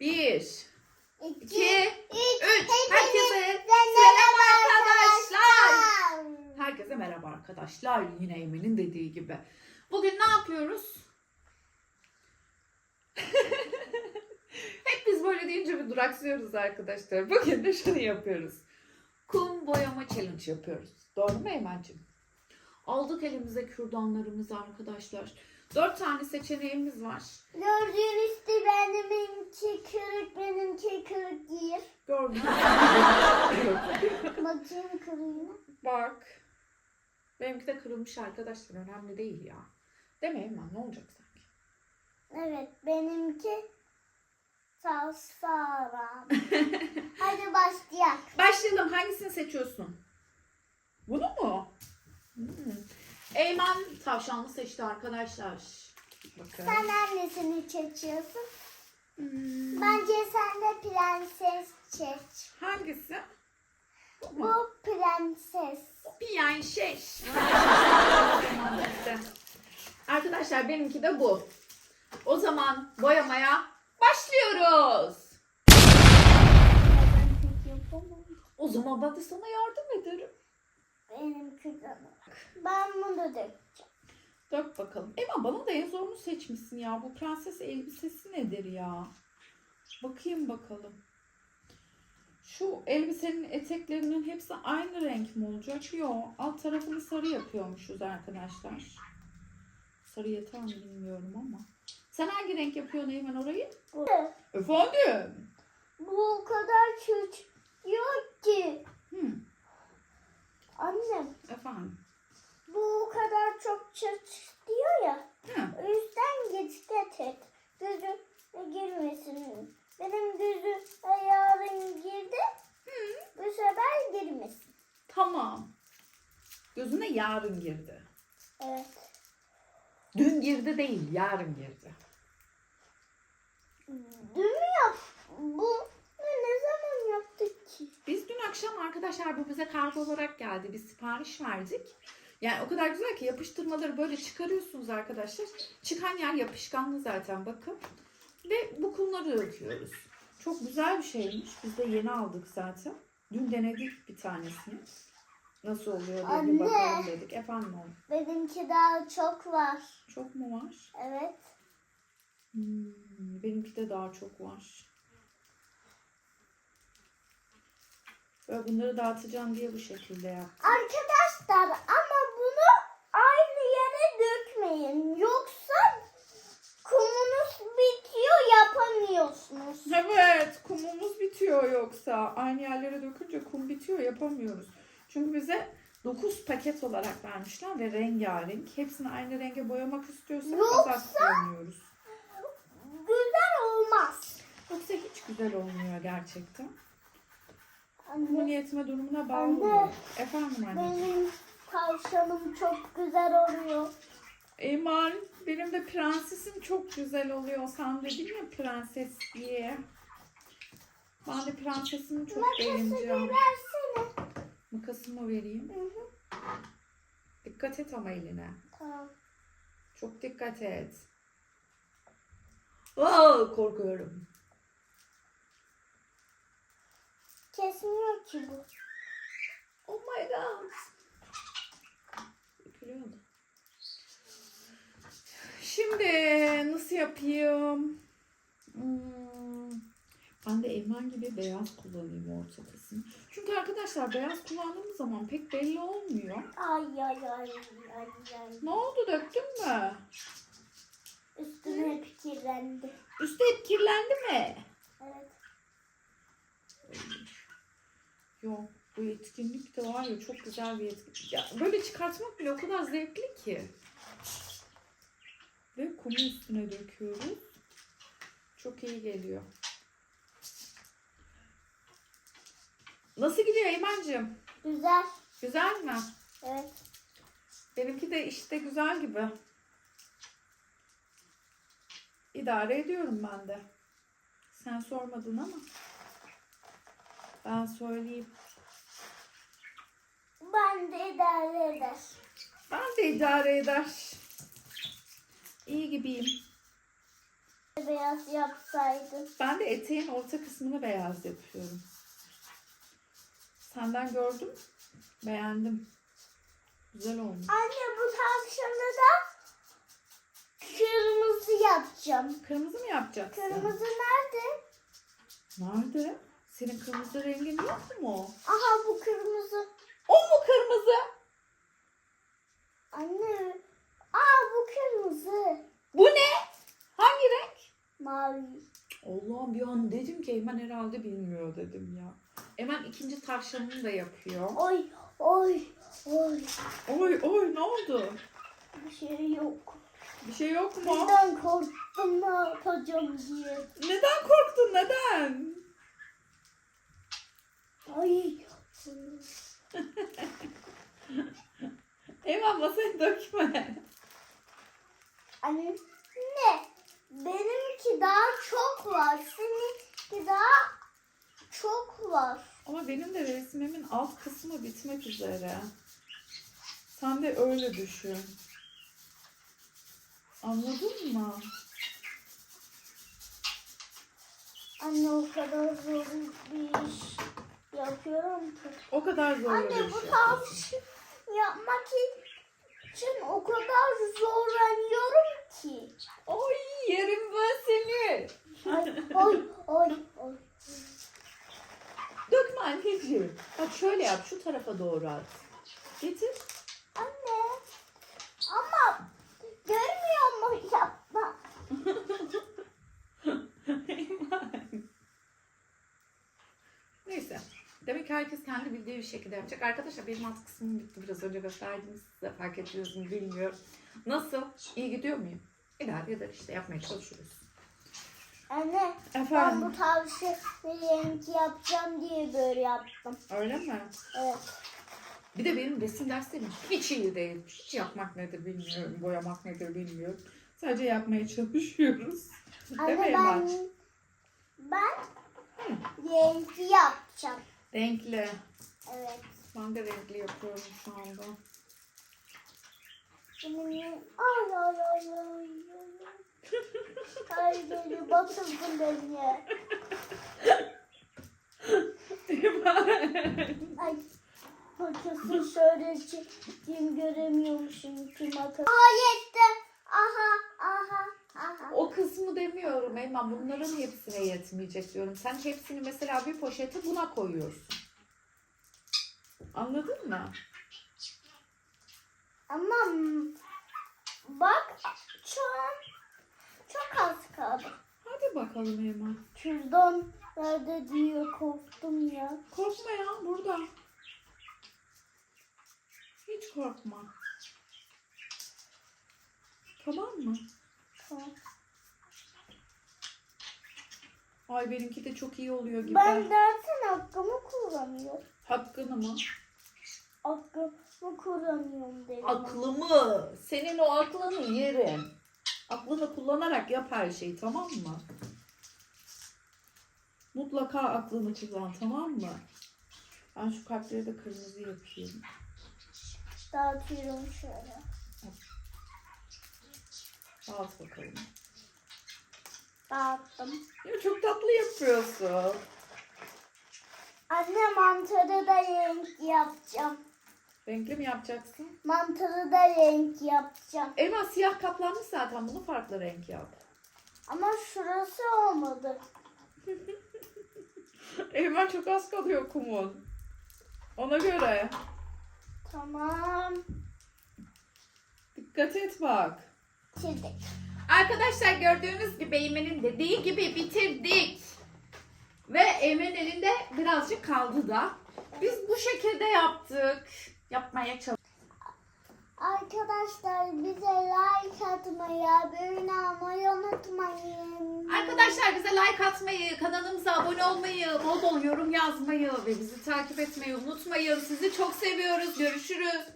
Bir, İki, iki, üç. üç. Herkese merhaba selam arkadaşlar. Herkese merhaba arkadaşlar. Yine Eymen'in dediği gibi. Bugün ne yapıyoruz? Hep biz böyle deyince bir duraksıyoruz arkadaşlar. Bugün de şunu yapıyoruz. Kum boyama challenge yapıyoruz. Doğru mu Eymen'ciğim? Aldık elimize kürdanlarımızı arkadaşlar. Dört tane seçeneğimiz var. Gördüğünüz gibi benimki kırık, benimki kırık değil. Gördün mü? Bakayım kırığına. Bak. Benimki de kırılmış arkadaşlar. Önemli değil ya. Mi Eymen? Ne olacak sanki? Evet, benimki salsara. Hadi başlayalım. Başlayalım. Hangisini seçiyorsun? Bunu mu? Hmm. Eymen tavşanlı seçti arkadaşlar. Bakın. Sen hangisini seçiyorsun? Hmm. Bence sen de prenses seç. Hangisi? Bu? Bu prenses. Piyan şey. Arkadaşlar benimki de bu. O zaman boyamaya başlıyoruz. O zaman ben de sana yardım ederim. Benimki de bak. Ben bunu dökeceğim. Dök bakalım. Ema bana da en zorunu seçmişsin ya. Bu prenses elbisesi nedir ya? Bakayım bakalım. Şu elbisenin eteklerinin hepsi aynı renk mi olacak? Yok. Alt tarafını sarı yapıyormuşuz arkadaşlar. Sarı yeter mi bilmiyorum ama. Sen hangi renk yapıyorsun Eymen orayı? Bu. Efendim? Bu o kadar küçük yok ki. Hmm, Annem efendim. bu o kadar çok çıt diyor ya. Hı. O yüzden dikkat et. Gözü girmesin. Benim gözü ayarın girdi. Bu sefer girmesin. Tamam. Gözüne yarın girdi. Evet. Dün girdi değil, yarın girdi. Dün mü yap? Bu ne zaman yaptık ki? Biz dün akşam arkadaşlar bu bize kargo olarak geldi. Biz sipariş verdik. Yani o kadar güzel ki yapıştırmaları böyle çıkarıyorsunuz arkadaşlar. Çıkan yer yapışkanlı zaten bakın. Ve bu kumları döküyoruz. Çok güzel bir şeymiş. Biz de yeni aldık zaten. Dün denedik bir tanesini. Nasıl oluyor diye bir Anne. bakalım dedik. Efendim oğlum. Benimki daha çok var. Çok mu var? Evet. Hmm, benimki de daha çok var. Böyle bunları dağıtacağım diye bu şekilde yaptım. Arkadaşlar ama bunu aynı yere dökmeyin. Yoksa kumunuz bitiyor yapamıyorsunuz. Evet, kumumuz bitiyor yoksa. Aynı yerlere dökünce kum bitiyor, yapamıyoruz. Çünkü bize 9 paket olarak vermişler ve rengarenk. Hepsini aynı renge boyamak istiyorsak Yoksa- azalt kullanıyoruz. Güzel olmaz. Yoksa hiç güzel olmuyor gerçekten. Bu niyetime durumuna bağlı. Anne. oluyor. Efendim anne. benim tavşanım çok güzel oluyor. Eyman, benim de prensesim çok güzel oluyor. Sen dedin ya prenses diye. Ben de prensesimi çok Makası beğeneceğim. versene. Makasımı vereyim. Hı hı. Dikkat et ama eline. Tamam. Çok dikkat et. Aa, korkuyorum. Kesmiyor ki bu. Oh my god. Şimdi nasıl yapayım? Hmm, Ben de Eymen gibi beyaz kullanayım orta kısmı. Çünkü arkadaşlar beyaz kullandığımız zaman pek belli olmuyor. Ay ay ay ay ay. Ne oldu döktün mü? Üstüne fikirlendi. Üstü hep kirlendi mi? Evet. Yok bu etkinlik de var ya çok güzel bir etkinlik. Ya, böyle çıkartmak bile o kadar zevkli ki. Ve kumu üstüne döküyoruz. Çok iyi geliyor. Nasıl gidiyor Eymen'cim? Güzel. Güzel mi? Evet. Benimki de işte güzel gibi. İdare ediyorum ben de. Sen sormadın ama. Ben söyleyeyim. Ben de idare eder. Ben de idare eder. İyi gibiyim. beyaz yapsaydın. Ben de eteğin orta kısmını beyaz yapıyorum. Senden gördüm. Beğendim. Güzel olmuş. Anne bu tavşanı da kırmızı yapacağım. Kırmızı mı yapacaksın? Kırmızı nerede? Nerede? Senin kırmızı rengin yok mu? Aha bu kırmızı. O mu kırmızı? Anne. Aa bu kırmızı. Bu ne? Hangi renk? Mavi. Allah'ım bir an dedim ki Eymen herhalde bilmiyor dedim ya. Eymen ikinci tavşanını da yapıyor. Oy oy oy. Oy oy ne oldu? Bir şey yok. Bir şey yok mu? Neden korktum ne yapacağım diye. Neden korktun neden? Ay. Eymen masaya dökme. Anne. Ne? Benimki daha çok var. Seninki daha çok var. Ama benim de resmimin alt kısmı bitmek üzere. Sen de öyle düşün. Anladın mı? Anne o kadar zor bir iş yapıyorum ki. O kadar zor Anne bir bu şey. tavşan yapmak için o kadar zorlanıyorum ki. Oy yerim ben seni. Ay, oy oy oy. Dökme anneciğim. Bak şöyle yap şu tarafa doğru at. Getir. Anne ama görmüyor mu yapma? Neyse. Demek ki herkes kendi bildiği bir şekilde yapacak. Arkadaşlar benim alt kısmım bitti. Biraz önce gösterdim size. Fark ediyorsunuz bilmiyorum. Nasıl? İyi gidiyor muyum? İdare eder işte yapmaya çalışıyoruz. Anne ben Efendim? bu tavşanı renk yapacağım diye böyle yaptım. Öyle mi? Evet. Bir de benim resim derslerim hiç iyi değil. Hiç yapmak nedir bilmiyorum. Boyamak nedir bilmiyorum. Sadece yapmaya çalışıyoruz. Değil mi Anne ben Eymen? ben renk yapacağım. Renkli. Evet. Ben de renkli yapıyorum şu anda. Ay ay ay ay ay. Beni batırdın beni. Ay makası şöyle çekeyim göremiyormuşum ki makası. Aa. Aha aha aha. o kısmı demiyorum Eymen. Bunların hepsine yetmeyecek diyorum. Sen hepsini mesela bir poşete buna koyuyorsun. Anladın mı? Ama bak çok çok az kaldı. Hadi bakalım Eymen. Şuradan nerede diye korktum ya. Korkma ya burada. Hiç korkma. Tamam mı? Tamam. Ay benimki de çok iyi oluyor gibi. Ben dersin hakkımı kullanıyorum. Hakkını mı? Hakkımı kullanıyorum dedim. Aklımı. Senin o aklını yerim. Aklını kullanarak yap her şeyi tamam mı? Mutlaka aklını kullan tamam mı? Ben şu kalpleri de kırmızı yapayım. Dağıtıyorum şöyle. Dağıt bakalım. Dağıttım. Ya çok tatlı yapıyorsun. Anne mantarı da renk yapacağım. Renkli mi yapacaksın? Mantarı da renk yapacağım. Eyvah siyah kaplanmış zaten. Bunu farklı renk yap. Ama şurası olmadı. Eyvah çok az kalıyor kumun. Ona göre. Tamam. Dikkat et bak. Çizdik. Arkadaşlar gördüğünüz gibi Eymen'in dediği gibi bitirdik. Ve Eymen'in elinde birazcık kaldı da. Biz bu şekilde yaptık. Yapmaya çalıştık. Arkadaşlar bize like atmayı, abone olmayı unutmayın. Arkadaşlar bize like atmayı, kanalımıza abone olmayı, bol bol yorum yazmayı ve bizi takip etmeyi unutmayın. Sizi çok seviyoruz. Görüşürüz.